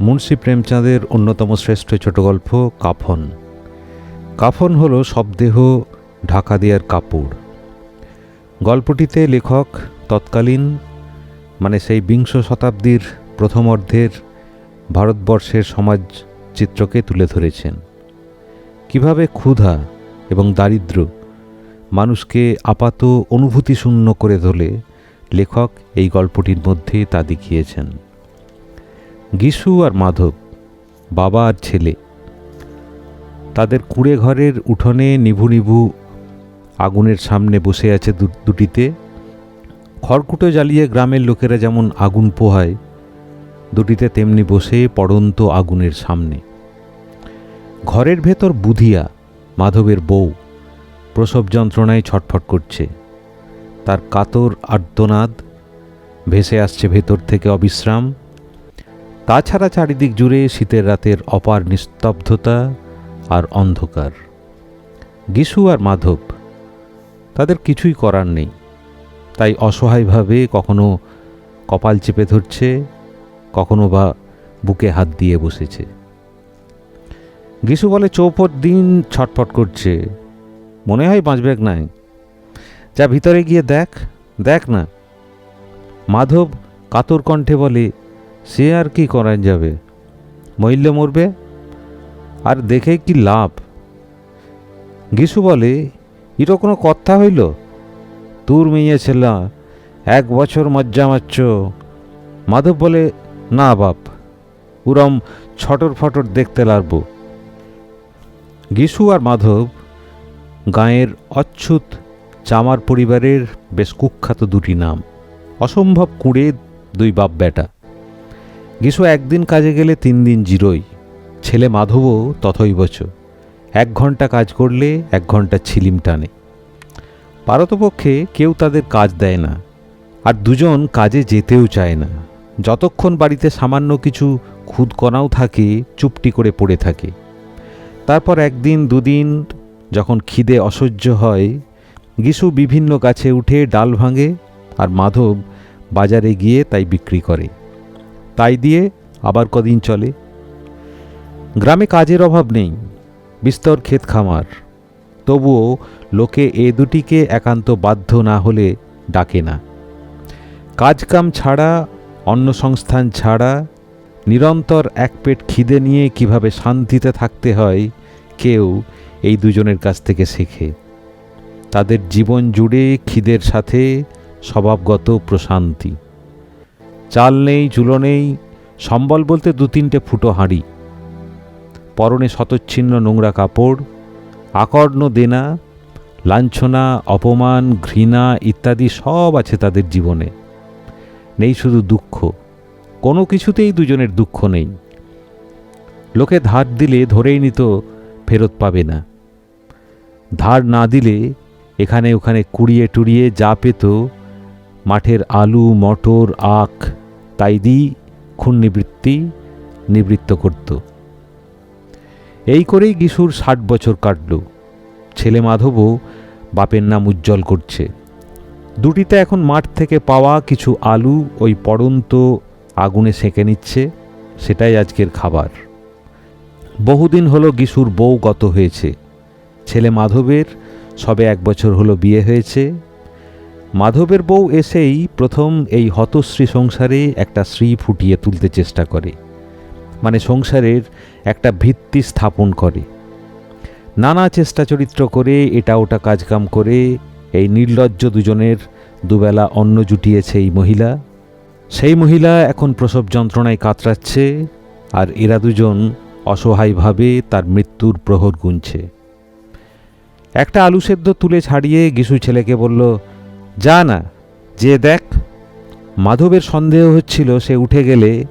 মুন্সী প্রেমচাঁদের অন্যতম শ্রেষ্ঠ ছোট গল্প কাফন। কাফন হল শবদেহ ঢাকা দেওয়ার কাপড়। গল্পটিতে লেখক তৎকালীন মানে সেই বিংশ শতাব্দীর প্রথম অর্ধের ভারতবর্ষের সমাজ চিত্রকে তুলে ধরেছেন। কীভাবে ক্ষুধা এবং দারিদ্র্য মানুষকে আপাত অনুভূতিশূন্য করে তোলে, লেখক এই গল্পটির মধ্যে তা দেখিয়েছেন। গিসু আর মাধব, বাবা আর ছেলে। তাদের কুড়ে ঘরের উঠোনে নিভু নিভু আগুনের সামনে বসে আছে দুটিতে। খড়কুটো জ্বালিয়ে গ্রামের লোকেরা যেমন আগুন পোহায়, দুটিতে তেমনি বসে পড়ন্ত আগুনের সামনে। ঘরের ভেতর বুধিয়া, মাধবের বউ, প্রসব যন্ত্রণায় ছটফট করছে। তার কাতর আর্তনাদ ভেসে আসছে ভেতর থেকে অবিশ্রাম। তাছাড়া চারিদিক জুড়ে শীতের রাতের অপার নিস্তব্ধতা আর অন্ধকার। গিসু আর মাধব তাদের কিছুই করার নেই। তাই অসহায়ভাবে কখনো কপাল চেপে ধরছে, কখনো বা বুকে হাত দিয়ে বসেছে। গিসু বলে চৌপট দিন ছটফট করছে। মনে হয় বাঁচবে নাই? যা ভিতরে গিয়ে দেখ দেখ না। মাধব কাতর কণ্ঠে বলে সে আর কি করা যাবে? মহিল্য মরবে? আর দেখে কি লাভ? গিসু বলে ইটো কোনো কথা হইল? তোর মেয়ে ছেলা, এক বছর মজ্জা মারছ? মাধব বলে, না বাপ উরম ছটর ফটর দেখতে লাগব। গিসু আর মাধব গাঁয়ের অচ্ছুত চামার পরিবারের বেশ কুখ্যাত দুটি নাম, অসম্ভব কুঁড়ে দুই বাপ বেটা গিসু একদিন কাজে গেলে তিন দিন জিরোই। ছেলে মাধবও তথৈবচ এক ঘণ্টা কাজ করলে এক ঘণ্টা ছিলিম টানে। পারতপক্ষে কেউ তাদের কাজ দেয় না, আর দুজন কাজে যেতেও চায় না। যতক্ষণ বাড়িতে সামান্য কিছু খুদকণাও থাকে, চুপটি করে পড়ে থাকে। তারপর একদিন দুদিন যখন খিদে অসহ্য হয়, গিসু বিভিন্ন গাছে উঠে ডাল ভাঙে, আর মাধব বাজারে গিয়ে তাই বিক্রি করে। তাই দিয়ে আবার কদিন চলে। গ্রামে কাজের অভাব নেই, বিস্তর ক্ষেত খামার। তবুও লোকে এ দুটিকে একান্ত বাধ্য না হলে ডাকে না। কাজকাম ছাড়া অন্য সংস্থান ছাড়া, নিরন্তর এক পেট খিদে নিয়ে কীভাবে শান্তিতে থাকতে হয়, কেউ এই দুজনের কাছ থেকে শেখে। তাদের জীবন জুড়ে খিদের সাথে স্বভাবগত প্রশান্তি। চাল নেই চুলো নেই, সম্বল বলতে দু তিনটে ফুটো হাঁড়ি। পরনে শতচ্ছিন্ন নোংরা কাপড়, আকর্ণ দেনা, লাঞ্ছনা, অপমান, ঘৃণা ইত্যাদি সব আছে তাদের জীবনে। নেই শুধু দুঃখ, কোনো কিছুতেই দুজনের দুঃখ নেই। লোকে ধার দিলে ধরেই নিত ফেরত পাবে না। ধার না দিলে এখানে ওখানে কুড়িয়ে টুড়িয়ে যা পেত মাঠের আলু, মটর, আখ তাই দিই খুন নিবৃত্তি নিবৃত্ত করত। এই করেই গিশুর ষাট বছর কাটল। ছেলে মাধবও বাপের নাম উজ্জ্বল করছে। দুটিতে এখন মাঠ থেকে পাওয়া কিছু আলু ওই পড়ন্ত আগুনে সেঁকে নিচ্ছে, সেটাই আজকের খাবার। বহুদিন হলো গিশুর বউ গত হয়েছে। ছেলে মাধবের সবে এক বছর হলো বিয়ে হয়েছে। মাধবের বউ এসেই প্রথম এই হতশ্রী সংসারে একটা শ্রী ফুটিয়ে তুলতে চেষ্টা করে। মানে সংসারের একটা ভিত্তি স্থাপন করে। নানা চেষ্টা চরিত্র করে, এটা ওটা কাজকাম করে, এই নির্লজ্জ দুজনের দুবেলা অন্ন জুটিয়েছে এই মহিলা। সেই মহিলা এখন প্রসব যন্ত্রণায় কাতরাচ্ছে আর এরা দুজন অসহায়ভাবে তার মৃত্যুর প্রহর গুনছে। একটা আলু সেদ্ধ তুলে ছাড়িয়ে গিসু ছেলেকে বলল যা না যে দেখ মাধবের সন্দেহ হচ্ছিল সে উঠে গেলে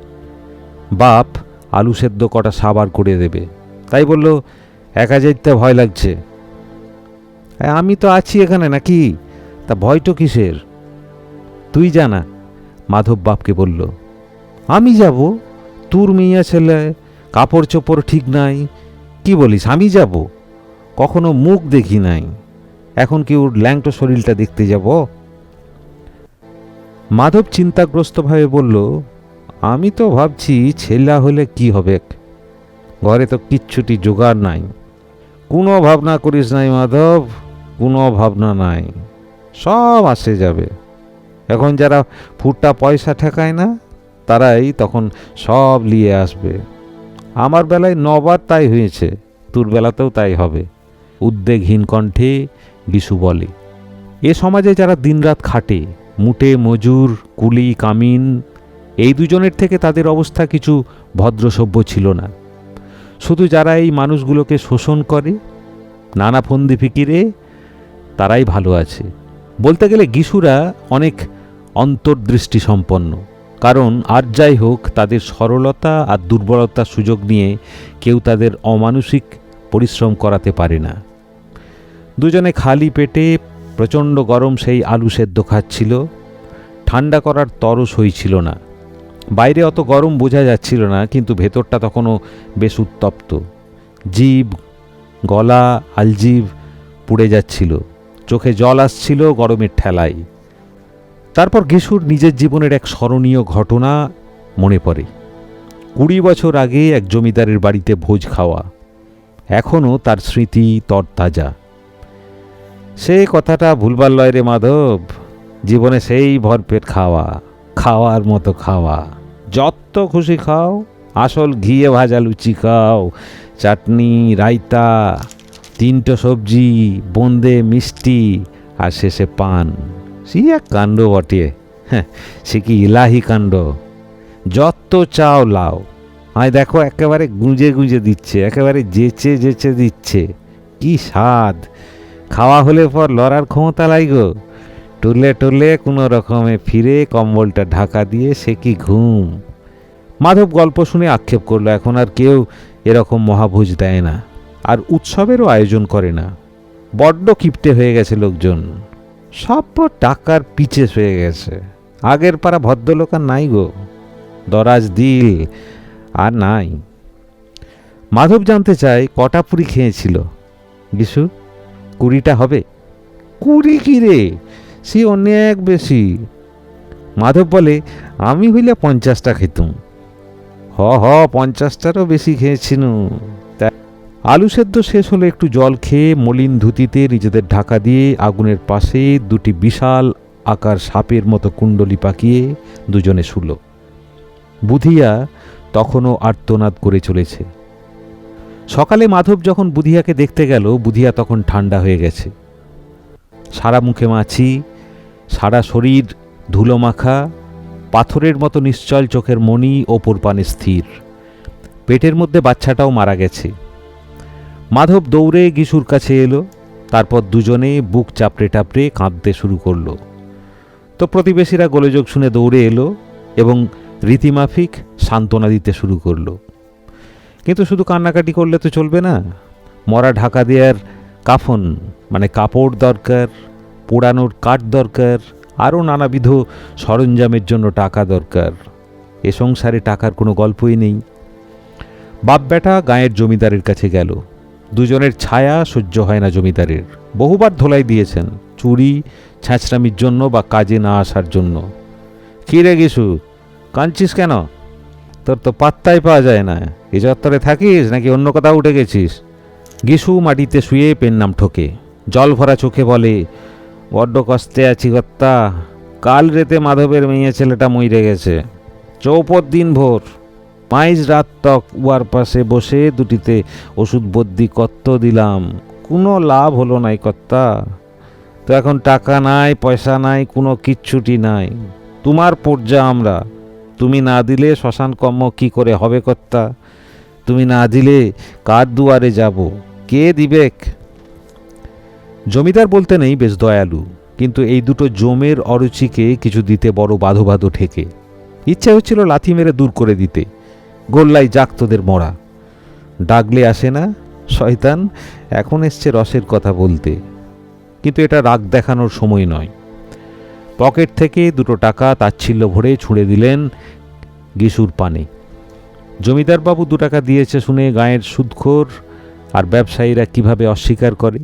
বাপ আলু সেদ্ধ কটা সাবার করে দেবে। তাই বলল একা যেতে ভয় লাগছে। "এ, আমি তো আছি এখানে নাকি? তা ভয় তো কিসের? তুই জানা মাধব বাপকে বলল। আমি যাব? তোর মেয়ে ছেলে কাপড় চোপড় ঠিক নাই কি বলিস? আমি যাব? কখনো মুখ দেখি নাই। এখন কি ওর ল্যাংটো শরীরটা দেখতে যাব? মাধব চিন্তাগ্রস্তভাবে বলল, আমি তো ভাবছি ছেলা হলে কি হবে? ঘরে তো কিচ্ছুটি জোগাড় নাই। কোনো ভাবনা করিস নাই মাধব, কোনো ভাবনা নাই। সব আসে যাবে। এখন যারা ফুটটা পয়সা ঠেকায় না, তারাই তখন সব নিয়ে আসবে। আমার বেলায় নবার তাই হয়েছে, তোর বেলাতেও তাই হবে। উদ্বেগহীন কণ্ঠে বিশু বলে। এ সমাজে যারা দিনরাত খাটে, মুটে, মজুর, কুলি, কামিন, এই দুজনের থেকে তাদের অবস্থা কিছু ভদ্রসভ্য ছিল না। শুধু যারা এই মানুষগুলোকে শোষণ করে, নানা ফন্দি ফিকিরে, তারাই ভালো আছে। বলতে গেলে গিসুরা অনেক অন্তর্দৃষ্টি সম্পন্ন। কারণ আর যাই হোক, তাদের সরলতা আর দুর্বলতার সুযোগ নিয়ে কেউ তাদের অমানসিক পরিশ্রম করাতে পারে না। দুজনে খালি পেটে প্রচণ্ড গরম সেই আলু সেদ্ধ খাচ্ছিল। ঠান্ডা করার তরস হইছিল না। বাইরে অত গরম বোঝা যাচ্ছিল না, কিন্তু ভেতরটা তখনও বেশ উত্তপ্ত। জীব, গলা আলজিভ পুড়ে যাচ্ছিল। চোখে জল আসছিল গরমের ঠেলায়। তারপর গেসুর নিজের জীবনের এক স্মরণীয় ঘটনা মনে পড়ে। কুড়ি বছর আগে এক জমিদারের বাড়িতে ভোজ খাওয়া। এখনও তার স্মৃতি তরতাজা। সে কথাটা ভুলবার লয় রে মাধব। জীবনে সেই ভরপেট খাওয়া, খাওয়ার মতো খাওয়া। যত খুশি খাও, আসল ঘিয়ে ভাজা লুচি খাও, চাটনি, রায়তা, তিনটো সবজি, বোঁদে মিষ্টি, আর শেষে পান। সে এক কাণ্ড বটে। হ্যাঁ সে কি ইলাহি কাণ্ড। যত চাও লাও। আয় দেখো, একেবারে গুঁজে গুঁজে দিচ্ছে, একেবারে যেচে যেচে দিচ্ছে। কি স্বাদ। খাওয়া হলে পর লড়ার ক্ষমতা লাইগো টুলে টুলে কোনো রকমে ফিরে কম্বলটা ঢাকা দিয়ে সে কি ঘুম। মাধব গল্প শুনে আক্ষেপ করল, এখন আর কেউ এরকম মহাভোজ দেয় না, আর উৎসবেরও আয়োজন করে না। বড্ড কিপটে হয়ে গেছে লোকজন। সব টাকার পিছে হয়ে গেছে। আগের পাড়া ভদ্রলোক আর নাই গো। দরাজ দিল আর নাই। মাধব জানতে চায় কটা পুরি খেয়েছিল। বিশু? কুড়িটা হবে? কুড়ি কি রে? সে অনেক বেশি। মাধব বলে, আমি হইলে পঞ্চাশটা খেতুম। হ হ, পঞ্চাশটারও বেশি খেয়েছিনু। তা, আলু সেদ্ধ শেষ হলে একটু জল খেয়ে মলিন ধুতিতে নিজেদের ঢাকা দিয়ে আগুনের পাশে দুটি বিশাল আকার সাপের মতো কুণ্ডলি পাকিয়ে দুজনে শুল। বুধিয়া তখনও আর্তনাদ করে চলেছে। সকালে মাধব যখন বুধিয়াকে দেখতে গেল, বুধিয়া তখন ঠান্ডা হয়ে গেছে। সারা মুখে মাছি, সারা শরীর ধুলো মাখা, পাথরের মতো নিশ্চল চোখের মণি ওপর পানে স্থির। পেটের মধ্যে বাচ্চাটাও মারা গেছে। মাধব দৌড়ে গিশুর কাছে এলো, তারপর দুজনে বুক চাপড়ে টাপড়ে কাঁদতে শুরু করল। তো প্রতিবেশীরা গোলযোগ শুনে দৌড়ে এলো এবং রীতিমাফিক সান্ত্বনা দিতে শুরু করল। কিন্তু শুধু কান্নাকাটি করলে তো চলবে না। মরা ঢাকা দেওয়ার কাফন মানে কাপড় দরকার, পোড়ানোর কাঠ দরকার, আরও নানাবিধ সরঞ্জামের জন্য টাকা দরকার। এ সংসারে টাকার কোনো গল্পই নেই। বাপ বেটা গায়ের জমিদারের কাছে গেল। দুজনের ছায়া সহ্য হয় না জমিদারের। বহুবার ধোলাই দিয়েছেন, চুরি, ছ্যাঁচড়ামির জন্য বা কাজে না আসার জন্য। কী রে গিসু, কাঁদছিস কেন? তোর তো পাত্তাই পাওয়া যায় না। এ চত্বরে থাকিস নাকি অন্য কোথাও উঠে গেছিস? গিসু মাটিতে শুয়ে পেন নাম ঠোকে। জল ভরা চোখে বলে, বড্ড কষ্টে আছি কর্তা। কাল রেতে মাধবের মেয়ে ছেলেটা মইরে গেছে। চৌপর দিন ভোর। মাইজ রাত তক উয়ার পাশে বসে দুটিতে ওষুধ বদ্যি কত্ত দিলাম। কোনো লাভ হলো নাই কর্তা। তো এখন টাকা নাই, পয়সা নাই, কোনো কিচ্ছুটি নাই। তোমার পর্যা আমরা। তুমি না দিলে শ্মশান কর্ম কি করে হবে কর্তা? তুমি না দিলে কার দুয়ারে যাব? কে দিবেক জমিদার বলতে নেই বেশ দয়ালু, কিন্তু এই দুটো জমের অরুচিকে কিছু দিতে বড় বাধো বাধো ঠেকে। ইচ্ছা হচ্ছিল লাথি মেরে দূর করে দিতে। গোল্লাই যাক তোদের মরা। ডাকলে আসে না, শয়তান, এখন এসছে রসের কথা বলতে। কিন্তু এটা রাগ দেখানোর সময় নয়। পকেট থেকে দুটো টাকা তাচ্ছিল্য ভরে ছুঁড়ে দিলেন গিসুর পানে। জমিদারবাবু দু টাকা দিয়েছে শুনে গায়ের সুদখোর আর ব্যবসায়ীরা কীভাবে অস্বীকার করে?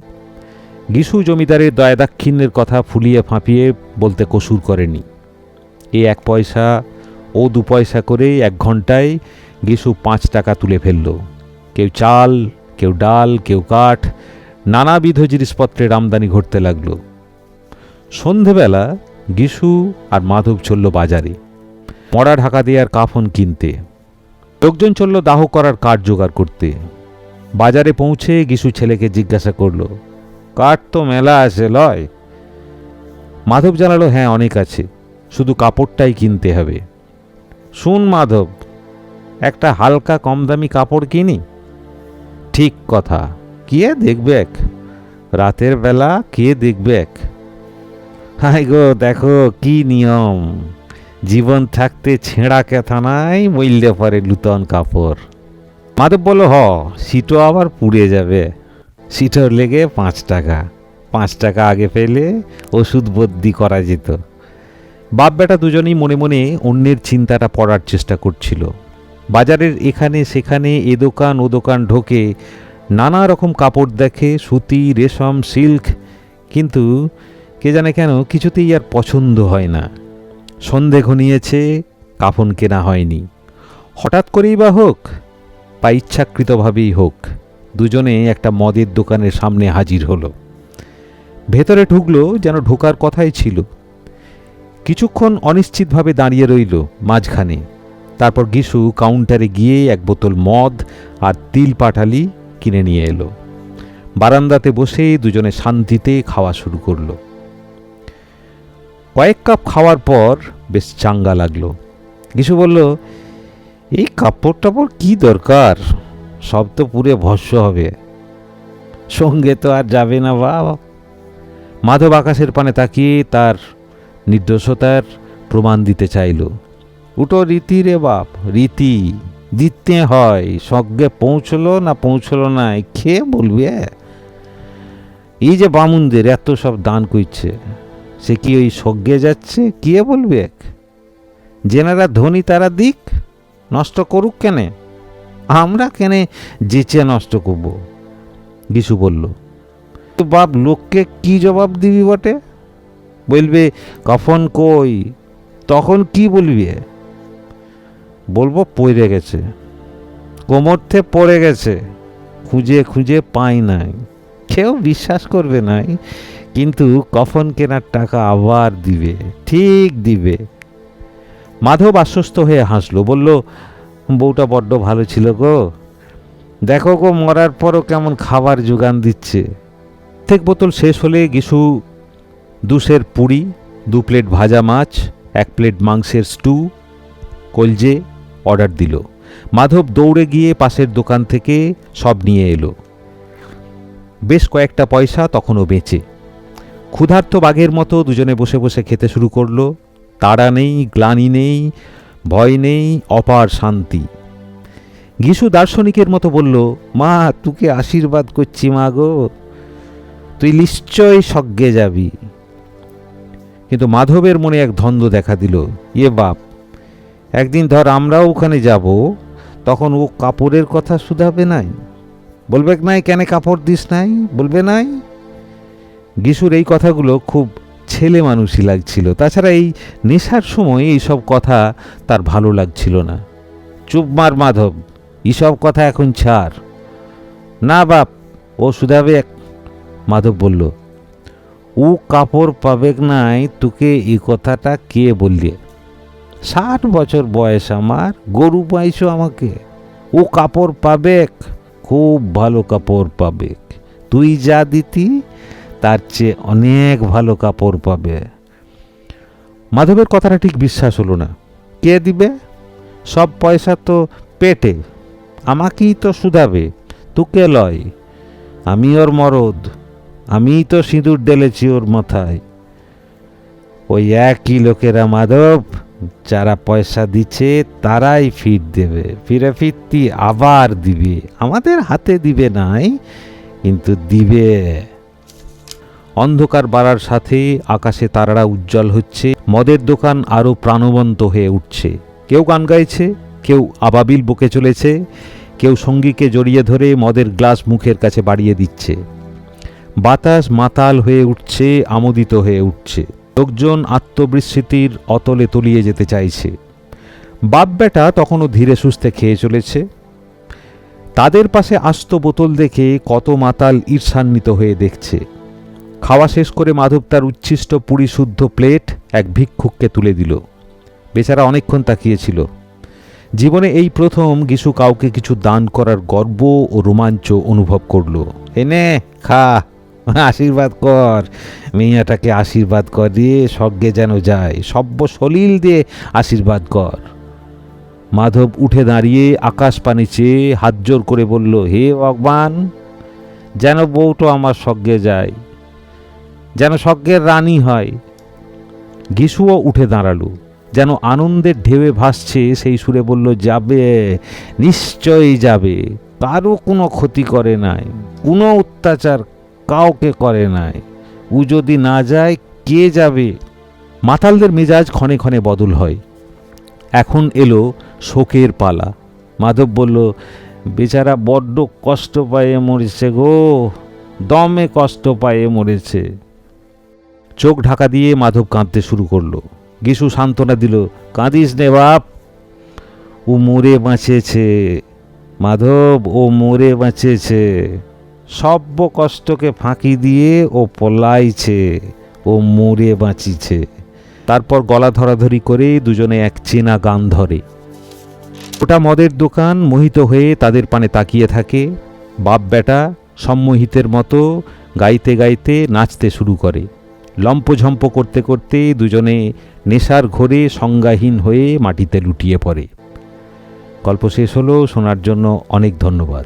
গিসু জমিদারের দয়াদাক্ষিণ্যের কথা ফুলিয়ে ফাঁপিয়ে বলতে কসুর করেনি। এ এক পয়সা, ও দু পয়সা করে এক ঘন্টায় গিসু পাঁচ টাকা তুলে ফেলল। কেউ চাল, কেউ ডাল, কেউ কাঠ, নানাবিধ জিনিসপত্রের আমদানি ঘটতে লাগল। সন্ধেবেলা গিসু আর মাধব চলল বাজারে। মরা ঢাকা দেওয়ার কাফন কিনতে। লোকজন চলল দাহ করার কাঠ জোগাড় করতে। বাজারে পৌঁছে গিসু ছেলেকে জিজ্ঞাসা করল, কাঠ তো মেলা আছে, লয়? মাধব জানালো হ্যাঁ অনেক আছে। শুধু কাপড়টাই কিনতে হবে। শুন মাধব, একটা হালকা কম দামি কাপড় কিনি? ঠিক কথা। কে দেখবে এক? রাতের বেলা কে দেখবে এক? হাই গো, দেখো কি নিয়ম। জীবন থাকতে ছেঁড়া কেথা নাই, মইললে পরে লুতন কাপড়। মাধব বলো হ সিটো আবার পুড়ে যাবে। সিটোর লেগে পাঁচ টাকা। পাঁচ টাকা আগে পেলে ওষুধ বদ্যি করা যেত। বাপ বেটা দুজনেই মনে মনে অন্যের চিন্তাটা পড়ার চেষ্টা করছিল। বাজারের এখানে সেখানে, এ দোকান ও দোকান ঢোকে, নানা রকম কাপড় দেখে, সুতি, রেশম, সিল্ক, কিন্তু কে জানে কেন কিছুতেই আর পছন্দ হয় না। সন্ধে ঘনিয়েছে, কাফন কেনা হয়নি। হঠাৎ করেই বা হোক, বা ইচ্ছাকৃতভাবেই হোক, দুজনে একটা মদের দোকানের সামনে হাজির হলো। ভেতরে ঢুকলো যেন ঢোকার কথাই ছিল। কিছুক্ষণ অনিশ্চিতভাবে দাঁড়িয়ে রইল মাঝখানে। তারপর গিসু কাউন্টারে গিয়ে এক বোতল মদ আর তিল পাঠালি কিনে নিয়ে এলো। বারান্দাতে বসে দুজনে শান্তিতে খাওয়া শুরু করল। কয়েক কাপ খাওয়ার পর বেশ চাঙ্গা লাগল। কিছু বলল, এই কাপড় টাপড় কি দরকার? সব তো পুরে ভস্য হবে। সঙ্গে তো আর যাবে না বা মাধব আকাশের পানে তাকিয়ে তার নির্দোষতার প্রমাণ দিতে চাইল। উটো রীতি রে বাপ, রীতি। দিতে হয়। সজ্ঞে পৌঁছলো না পৌঁছলো না খেয়ে বলবে? এই যে বামুনদের, এত সব দান করছে সে কি ওই সজ্ঞে যাচ্ছে? কে বলবে এক? যেনারা ধনী, তারা দিক। নষ্ট করুক কেনে? আমরা কেনে যেচে নষ্ট করব? গিসু বলল বাপ, লোককে কি জবাব দিবি বটে? বলবে, কফন কই? তখন কি বলবি? বলব, পড়ে গেছে। কোমরতে পড়ে গেছে। খুঁজে খুঁজে পাই নাই। কেউ বিশ্বাস করবে নাই কিন্তু কফন কেনার টাকা আবার দিবে, ঠিক দিবে। মাধব আশ্বস্ত হয়ে হাসলো, বলল, বউটা বড্ড ভালো ছিল গো। দেখো গো, মরার পরও কেমন খাবার যোগান দিচ্ছে। ঠিক বোতল শেষ হলে গিসু দুশের পুরি, দু প্লেট ভাজা মাছ, এক প্লেট মাংসের স্টু, কলজে অর্ডার দিল। মাধব দৌড়ে গিয়ে পাশের দোকান থেকে সব নিয়ে এলো। বেশ কয়েকটা পয়সা তখনও বেঁচে। ক্ষুধার্ত বাঘের মতো দুজনে বসে বসে খেতে শুরু করল। তাড়া নেই, গ্লানি নেই, ভয় নেই, অপার শান্তি। গিসু দার্শনিকের মতো বলল, মা, তোকে আশীর্বাদ করছি মা গো। তুই নিশ্চয় সজ্ঞে যাবি। কিন্তু মাধবের মনে এক ধন্দ দেখা দিল ইয়ে বাপ, একদিন ধর আমরাও ওখানে যাব, তখন ও কাপড়ের কথা শুধাবে নাই। বলবে নাই, কেন কাপড় দিস নাই? বলবে নাই গিসুর এই কথাগুলো খুব ছেলে মানুষই লাগছিল। তাছাড়া এই নেশার সময় এইসব কথা তার ভালো লাগছিল না। চুপ মার মাধব, এইসব কথা এখন ছাড়। না বাপ, ও শুধাবে এক মাধব বলল, ও কাপড় পাবেক নাই, তোকে এই কথাটা কে বললে? ষাট বছর বয়স আমার, গরু পাইছো আমাকে। ও কাপড় পাবেক খুব ভালো কাপড় পাবেক তুই যা দিতি তার চেয়ে অনেক ভালো কাপড় পাবে। মাধবের কথাটা ঠিক বিশ্বাস হলো না। কে দিবে? সব পয়সা তো পেটে। আমাকেই তো শুধাবে। তোকে লয়। আমি ওর মরদ। আমিই তো সিঁদুর ঢেলেছি ওর মাথায়। ওই একই লোকেরা মাধব, যারা পয়সা দিচ্ছে তারাই ফিট দেবে। ফিরে ফিরতি আবার দিবে। আমাদের হাতে দিবে নাই, কিন্তু দিবে। অন্ধকার বাড়ার সাথে আকাশে তারারা উজ্জ্বল হচ্ছে, মদের দোকান আরও প্রাণবন্ত হয়ে উঠছে। কেউ গান গাইছে, কেউ আবাবিল বকে চলেছে, কেউ সঙ্গীকে জড়িয়ে ধরে মদের গ্লাস মুখের কাছে বাড়িয়ে দিচ্ছে। বাতাস মাতাল হয়ে উঠছে, আমোদিত হয়ে উঠছে। লোকজন আত্মবিস্মৃতির অতলে তলিয়ে যেতে চাইছে। বাপ বেটা তখনও ধীরে সুস্থে খেয়ে চলেছে। তাদের পাশে আস্ত বোতল দেখে কত মাতাল ঈর্ষান্বিত হয়ে দেখছে। খাওয়া শেষ করে মাধব তার উচ্ছিষ্ট পুরী শুদ্ধ প্লেট এক ভিক্ষুককে তুলে দিল। বেচারা অনেকক্ষণ তাকিয়েছিল। জীবনে এই প্রথম গিসু কাউকে কিছু দান করার গর্ব ও রোমাঞ্চ অনুভব করল। এনে খা, আশীর্বাদ কর, মেয়াটাকে আশীর্বাদ কর দিয়ে স্বর্গে যেন যায়, সব্য সলিল দিয়ে আশীর্বাদ কর। মাধব উঠে দাঁড়িয়ে আকাশ পানি চেয়ে হাত জোর করে বলল, হে ভগবান, যেন বউটো আমার স্বর্গে যায় যেন স্বর্গের রানী হয়। গিসুও উঠে দাঁড়াল। যেন আনন্দের ঢেউয়ে ভাসছে, সেই সুরে বলল, যাবে, নিশ্চয়ই যাবে। কারও কোনো ক্ষতি করে নাই, কোনো অত্যাচার কাউকে করে নাই। উ যদি না যায়, কে যাবে? মাতালদের মেজাজ ক্ষণে ক্ষণে বদল হয়। এখন এলো শোকের পালা। মাধব বলল, বেচারা বড্ড কষ্ট পায়ে মরেছে গো, দমে কষ্ট পায়ে মরেছে। চোখ ঢাকা দিয়ে মাধব কাঁদতে শুরু করল। গিসু সান্ত্বনা দিল, কাঁদিস নে বাপ, ও মরে বাঁচেছে। মাধব, ও মরে বাঁচেছে। সব্য কষ্টকে ফাঁকি দিয়ে ও পলাইছে, ও মরে বাঁচিছে। তারপর গলা ধরাধরি করে দুজনে এক চেনা গান ধরে। ওটা মদের দোকান, মোহিত হয়ে তাদের পানে তাকিয়ে থাকে। বাপ বেটা সম্মোহিতের মতো গাইতে গাইতে নাচতে শুরু করে। লম্পঝম্প করতে করতে দুজনে নেশার ঘোরে সংজ্ঞাহীন হয়ে মাটিতে লুটিয়ে পড়ে। গল্প শেষ হলো, শোনার জন্য অনেক ধন্যবাদ।